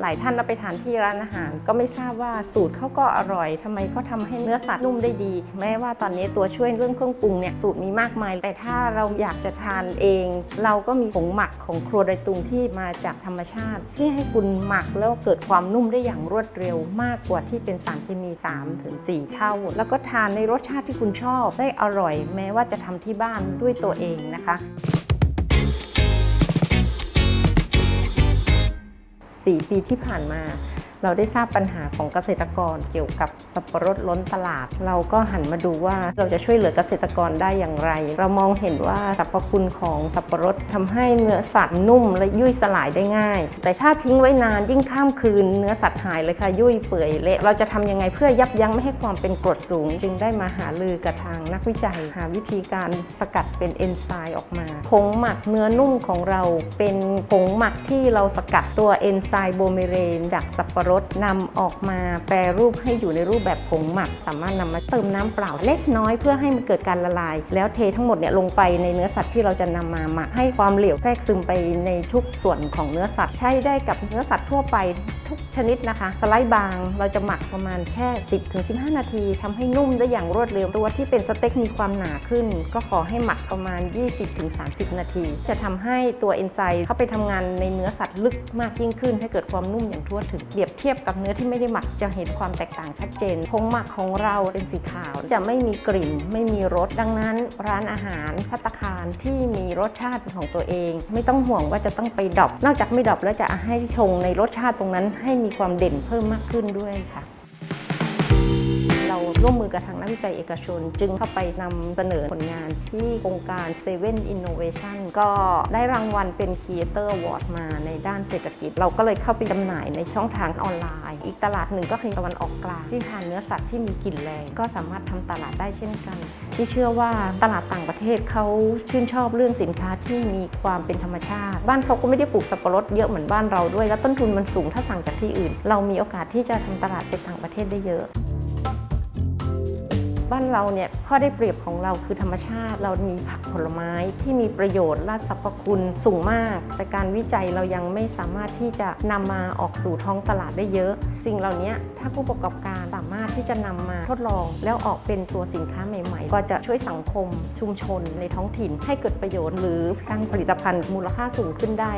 หลายท่านเราไปทานที่ร้านอาหาร ก็ไม่ทราบว่าสูตรเขาก็อร่อยทำไมเขาทำให้เนื้อสัตว์นุ่มได้ดี แม้ว่าตอนนี้ตัวช่วยเรื่องเครื่องปรุงเนี่ยสูตรมีมากมาย แต่ถ้าเราอยากจะทานเอง เราก็มีผงหมักของครัวโดยตรงที่มาจากธรรมชาติ ที่ให้คุณหมักแล้วเกิดความนุ่มได้อย่างรวดเร็ว มากกว่าที่เป็นสารเคมี3ถึง4เท่า แล้วก็ทานในรสชาติที่คุณชอบได้อร่อย แม้ว่าจะทำที่บ้านด้วยตัวเองนะคะ 4 ปีที่ผ่านมา เราได้ทราบปัญหาของเกษตรกรเกี่ยวกับสับปะรดล้นตลาด เราก็หันมาดูว่าเราจะช่วยเหลือเกษตรกรได้อย่างไร เรามองเห็นว่าสรรพคุณของสับปะรดทำให้เนื้อสัตว์นุ่มและยุ่ยสลายได้ง่าย แต่ถ้าทิ้งไว้นานยิ่งข้ามคืน เนื้อสัตว์หายเลยค่ะยุ่ยเปื่อยเละเราจะทำยังไงเพื่อยับยั้งไม่ให้ความเป็นกรดสูง จึงได้มาหาลือกับทางนักวิจัย หาวิธีการสกัดเป็นเอนไซม์ออกมาผงหมักเนื้อนุ่มของเราเป็นผงหมักที่เราสกัดตัวเอนไซม์โบเมเรนจากสับปะรดนำออกมาแปรรูปให้อยู่ในรูปแบบผงหมัก สามารถนำมาเติมน้ำเปล่าเล็กน้อยเพื่อให้มันเกิดการละลาย แล้วเททั้งหมดเนี่ยลงไปในเนื้อสัตว์ที่เราจะนำมาหมักให้ความเหลวแทรกซึมไปในทุกส่วนของเนื้อสัตว์ ใช้ได้กับเนื้อสัตว์ทั่วไป ทุกชนิดนะคะ สไลด์บางเราจะหมักประมาณแค่ 10-15 นาทีทำให้นุ่มได้อย่างรวดเร็วตัวที่เป็นสเต็กมีความหนาขึ้น ก็ขอให้หมักประมาณ 20-30 นาที จะทำให้ตัวเอนไซม์เข้าไปทำงานในเนื้อสัตว์ลึกมากยิ่งขึ้น ให้เกิดความนุ่มอย่างทั่วถึงเปรียบเทียบกับเนื้อที่ไม่ได้หมักจะเห็นความแตกต่างชัดเจนผงหมักของเราเป็นสีขาวจะไม่มีกลิ่น ไม่มีรสดังนั้น ร้านอาหารพัตคารที่มีรสชาติของตัวเอง ไม่ต้องห่วงว่าจะต้องไปดอปนอกจากไม่ดอปแล้วจะให้ชงในรสชาติตรงนั้นให้มีความเด่นเพิ่มมากขึ้นด้วยค่ะ เราร่วมมือกับทางนักวิจัยเอกชน จึงเข้าไปนำเสนอผลงานที่โครงการ7 Innovation ก็ได้รางวัลเป็น Creator Award มาในด้านเศรษฐกิจ เราก็เลยเข้าไปจำหน่ายในช่องทางออนไลน์ อีกตลาดหนึ่งก็คือตะวันออกกลางที่ทานเนื้อสัตว์ที่มีกลิ่นแรงก็สามารถทำตลาดได้เช่นกัน ที่เชื่อว่าตลาดต่างประเทศเขาชื่นชอบเรื่องสินค้าที่มีความเป็นธรรมชาติ บ้านเขาก็ไม่ได้ปลูกสับปะรดเยอะเหมือนบ้านเราด้วย และต้นทุนมันสูงถ้าสั่งจากที่อื่น เรามีโอกาสที่จะทำตลาดไปต่างประเทศได้เยอะ บ้านเราเนี่ยข้อได้เปรียบของเราคือธรรมชาติ เรามีผักผลไม้ที่มีประโยชน์และสรรพคุณสูงมาก แต่การวิจัยเรายังไม่สามารถที่จะนำมาออกสู่ท้องตลาดได้เยอะ สิ่งเหล่านี้ถ้าผู้ประกอบการสามารถที่จะนำมาทดลอง แล้วออกเป็นตัวสินค้าใหม่ๆ ก็จะช่วยสังคมชุมชนในท้องถิ่นให้เกิดประโยชน์ หรือสร้างผลิตภัณฑ์มูลค่าสูงขึ้นได้